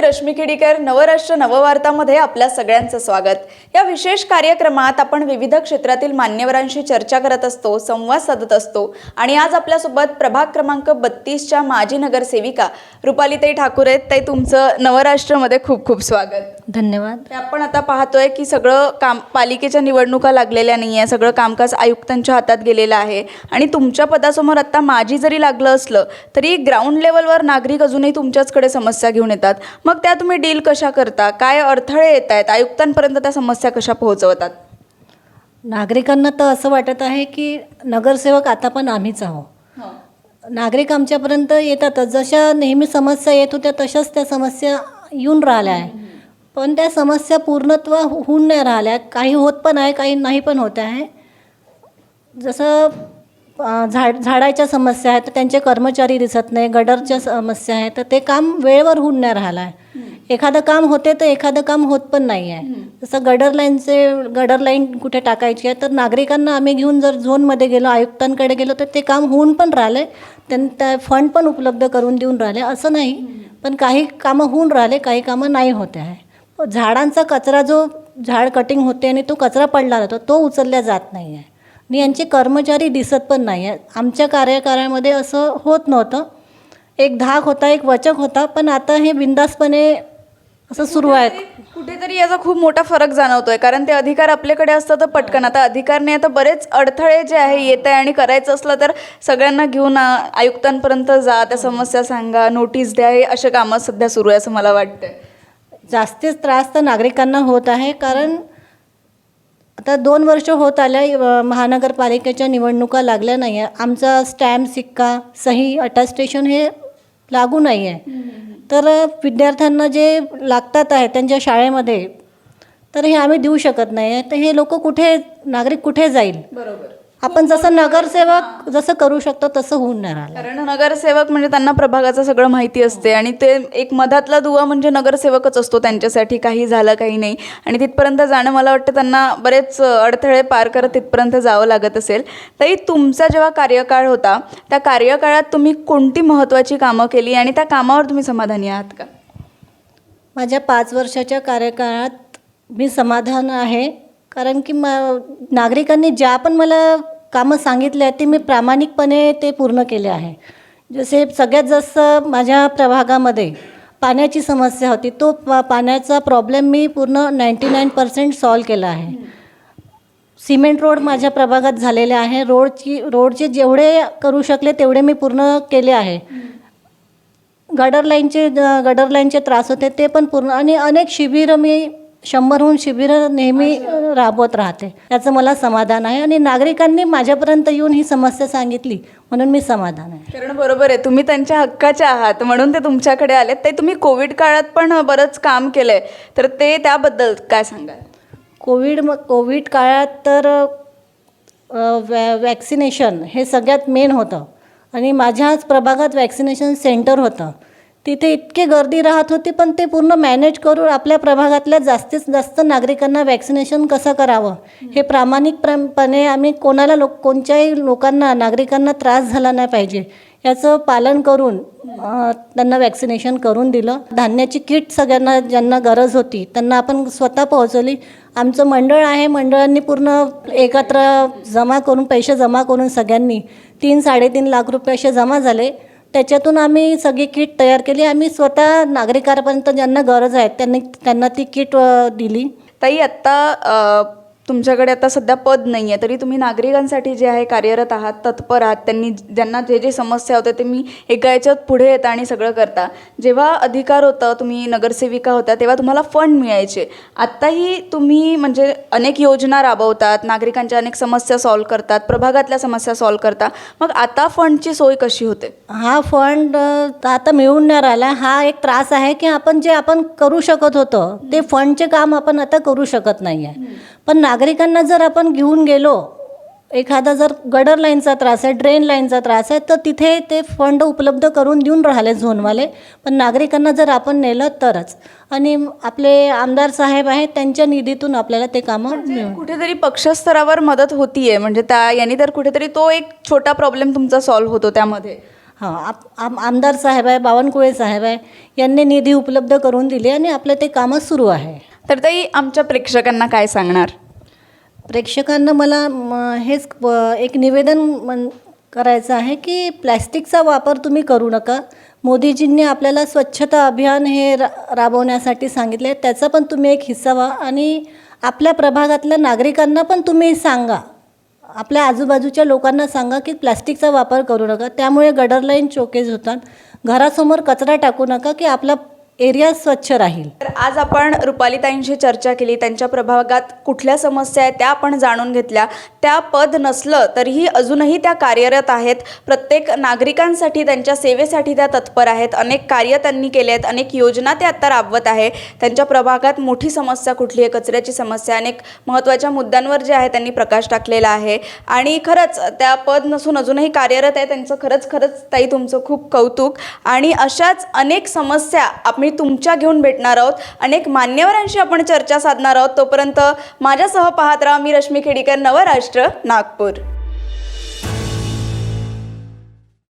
मी रश्मी खेडीकर नवराष्ट्र नववार्तामध्ये आपल्या सगळ्यांचं स्वागत. या विशेष कार्यक्रमात आपण विविध क्षेत्रातील मान्यवरांशी चर्चा करत असतो संवाद साधत असतो आणि आज आपल्यासोबत प्रभाग क्रमांक बत्तीसच्या माजी नगरसेविका रुपालीताई ठाकूर आहेत. ताई तुमचं नवराष्ट्रमध्ये खूप खूप स्वागत. धन्यवाद. ते आपण आता पाहतोय की सगळं काम पालिकेच्या निवडणुका लागलेल्या नाही आहे सगळं कामकाज आयुक्तांच्या हातात गेलेलं आहे आणि तुमच्या पदासमोर आता माझी जरी लागलं असलं तरी ग्राउंड लेवलवर नागरिक अजूनही तुमच्याचकडे समस्या घेऊन येतात. मग त्या तुम्ही डील कशा करता? काय अडथळे येत आहेत आयुक्तांपर्यंत त्या समस्या कशा पोहोचवतात? नागरिकांना तर असं वाटत आहे की नगरसेवक आता पण आम्हीच आहोत. नागरिक आमच्यापर्यंत येतातच जशा नेहमी समस्या येत होत्या तशाच त्या समस्या येऊन राहिल्या आहे पण त्या समस्या पूर्णत्व होऊन नाही राहिल्या. काही होत पण आहे काही नाही पण होत आहे. जसं झाड झाडाच्या समस्या आहेत तर त्यांचे कर्मचारी दिसत नाही गडरच्या समस्या आहेत तर ते काम वेळेवर होऊन नाही राहिलं आहे. एखादं काम होते तर एखादं काम होत पण नाही आहे जसं गडर लाईनचे गडर लाईन कुठे टाकायची आहे तर नागरिकांना आम्ही घेऊन जर झोनमध्ये गेलो आयुक्तांकडे गेलो तर ते काम होऊन पण राहिले. त्यां त्या फंड पण उपलब्ध करून देऊन राहिले असं नाही. पण काही कामं होऊन राहिले काही कामं नाही होते आहे. झाडांचा कचरा जो झाड कटिंग होते आणि तो कचरा पडला राहतो तो उचलला जात नाही आहे आणि यांचे कर्मचारी दिसत पण नाही आहे आमच्या कार्यकाळामध्ये असं होत नव्हतं. एक धाक होता एक वचक होता पण आता हे बिंदासपणे असं सुरू आहे कुठेतरी याचा खूप मोठा फरक जाणवतोय कारण ते अधिकार आपल्याकडे असतं तर पटकन. आता अधिकार नाही आता बरेच अडथळे जे आहे येत आहे आणि करायचं असलं तर सगळ्यांना घेऊन आ, आयुक्तांपर्यंत जा त्या समस्या सांगा नोटीस द्या हे असे कामं सध्या सुरू आहे असं मला वाटतंय. जास्तीच त्रास तर नागरिकांना होत आहे कारण आता दोन वर्ष होत आल्या महानगरपालिकेच्या निवडणुका लागल्या नाही आहे आमचा स्टॅम्प सिक्का सही अटॅस्टेशन हे लागू नाही आहे तर विद्यार्थ्यांना जे लागतात आहे त्यांच्या शाळेमध्ये तर हे आम्ही देऊ शकत नाही. आहे तर हे लोक कुठे नागरिक कुठे जाईल? बरोबर. आपण जसं नगरसेवक जसं करू शकतो तसं होऊन नाही राहिलं. कारण नगरसेवक म्हणजे त्यांना प्रभागाचं सगळं माहिती असते आणि ते एक मधातला दुवा म्हणजे नगरसेवकच असतो त्यांच्यासाठी काही झालं काही नाही. आणि तिथपर्यंत जाणं मला वाटतं त्यांना बरेच अडथळे पार करत तिथपर्यंत जावं लागत असेल. तरी तुमचा जेव्हा कार्यकाळ होता त्या कार्यकाळात तुम्ही कोणती महत्त्वाची कामं केली आणि त्या कामावर तुम्ही समाधानी आहात का? माझ्या पाच वर्षाच्या कार्यकाळात मी समाधान आहे. कारण की म नागरिकांनी ज्या पण मला कामं सांगितले आहेत ते मी प्रामाणिकपणे ते पूर्ण केले आहे. जसे सगळ्यात जास्त माझ्या प्रभागामध्ये पाण्याची समस्या होती तो पा पाण्याचा प्रॉब्लेम मी पूर्ण नाईंटी नाईन पर्सेंट सॉल्व केला आहे. सिमेंट रोड माझ्या प्रभागात झालेले आहे रोडची रोडचे जेवढे करू शकले तेवढे मी पूर्ण केले आहे. गडर लाईनचे गडर लाईनचे त्रास होते ते पण पूर्ण आणि अनेक शिबिरं मी शंभरहून शिबिरं नेहमी राबवत राहते. याचं मला समाधान आहे आणि नागरिकांनी माझ्यापर्यंत येऊन ही समस्या सांगितली म्हणून मी समाधान आहे. कारण बरोबर आहे तुम्ही त्यांच्या हक्काच्या आहात म्हणून ते तुमच्याकडे आलेत. ते तुम्ही कोविड काळात पण बरंच काम केलं आहे तर ते त्याबद्दल काय सांगाल? कोविड म कोविड काळात तर वॅ वॅक्सिनेशन हे सगळ्यात मेन होतं. आणि माझ्याच प्रभागात वॅक्सिनेशन सेंटर होतं. तिथे इतकी गर्दी राहत होती पण ते पूर्ण मॅनेज करून आपल्या प्रभागातल्या जास्तीत जास्त नागरिकांना वॅक्सिनेशन कसं करावं? हे प्रामाणिकपणे आम्ही कोणाला लोक कोणत्याही लोकांना नागरिकांना त्रास झाला नाही पाहिजे. याचं पालन करून त्यांना वॅक्सिनेशन करून दिलं. धान्याची किट सगळ्यांना ज्यांना गरज होती त्यांना आपण स्वतः पोहोचवली. आमचं मंडळ आहे मंडळांनी पूर्ण एकत्र जमा करून पैसे जमा करून सगळ्यांनी तीन साडेतीन लाख रुपये असे जमा झाले. त्याच्यातून आम्ही सगळी किट तयार केली. आम्ही स्वतः नागरिकांपर्यंत ज्यांना गरज आहे त्यांनी त्यांना ती किट दिली. ताई आत्ता तुमच्याकडे आता सध्या पद नाही आहे तरी तुम्ही नागरिकांसाठी जे आहे कार्यरत आहात तत्पर आहात त्यांनी ज्यांना जे जे समस्या होत्या ते मी एका याच्यात पुढे येता आणि सगळं करता. जेव्हा अधिकार होतं तुम्ही नगरसेविका होत्या तेव्हा तुम्हाला फंड मिळायचे. आत्ताही तुम्ही म्हणजे अनेक योजना राबवतात नागरिकांच्या अनेक समस्या सॉल्व करतात प्रभागातल्या समस्या सॉल्व करता. मग आता फंडची सोय कशी होते? हा फंड आता मिळून नाही राहिला. हा एक त्रास आहे की आपण जे आपण करू शकत होतो ते फंडचे काम आपण आता करू शकत नाही आहे पण नागरिकांना जर आपण घेऊन गेलो एखादा जर गडर लाईनचा त्रास आहे ड्रेन लाईनचा त्रास आहे तर तिथे ते फंड उपलब्ध करून देऊन राहिले झोनवाले. पण नागरिकांना जर आपण नेलं तरच. आणि आपले आमदार साहेब आहेत त्यांच्या निधीतून आपल्याला ते कामं कुठेतरी पक्षस्तरावर मदत होतीये म्हणजे त्या यांनी तर कुठेतरी तो एक छोटा प्रॉब्लेम तुमचा सॉल्व्ह होतो त्यामध्ये. हां आप आम आमदार साहेब आहे बावनकुळे साहेब आहे यांनी निधी उपलब्ध करून दिली आणि आपलं ते कामं सुरू आहे. तर ताई आमच्या प्रेक्षकांना काय सांगणार? प्रेक्षकांना मला म, हेच एक निवेदन मन करायचं आहे की प्लॅस्टिकचा वापर तुम्ही करू नका. मोदीजींनी आपल्याला स्वच्छता अभियान हे रा राबवण्यासाठी सांगितले. त्याचा पण तुम्ही एक हिस्सा व्हा आणि आपल्या प्रभागातल्या नागरिकांना पण तुम्ही सांगा. आपल्या आजूबाजूच्या लोकांना सांगा की प्लॅस्टिकचा वापर करू नका. त्यामुळे गडरलाईन चोकेज होतात. घरासमोर कचरा टाकू नका की आपला एरिया स्वच्छ राहील. तर आज आपण रुपालीताईंशी चर्चा केली त्यांच्या प्रभागात कुठल्या समस्या आहेत त्या आपण जाणून घेतल्या. त्या पद नसलं तरीही अजूनही त्या कार्यरत आहेत. प्रत्येक नागरिकांसाठी त्यांच्या सेवेसाठी त्या तत्पर आहेत. अनेक कार्य त्यांनी केले आहेत. अनेक योजना ते आत्ता राबवत आहे. त्यांच्या प्रभागात मोठी समस्या कुठली आहे? कचऱ्याची समस्या अनेक महत्त्वाच्या मुद्द्यांवर जे आहे त्यांनी प्रकाश टाकलेला आहे. आणि खरंच त्या पद नसून अजूनही कार्यरत आहे. त्यांचं खरंच खरंच ताई तुमचं खूप कौतुक. आणि अशाच अनेक समस्या आम्ही तुमच्या घेऊन भेटणार आहोत. अनेक मान्यवरांशी आपण चर्चा साधणार आहोत. तोपर्यंत माझ्यासह पाहत राहा मी रश्मी खेडीकर नवराष्ट्र नागपूर.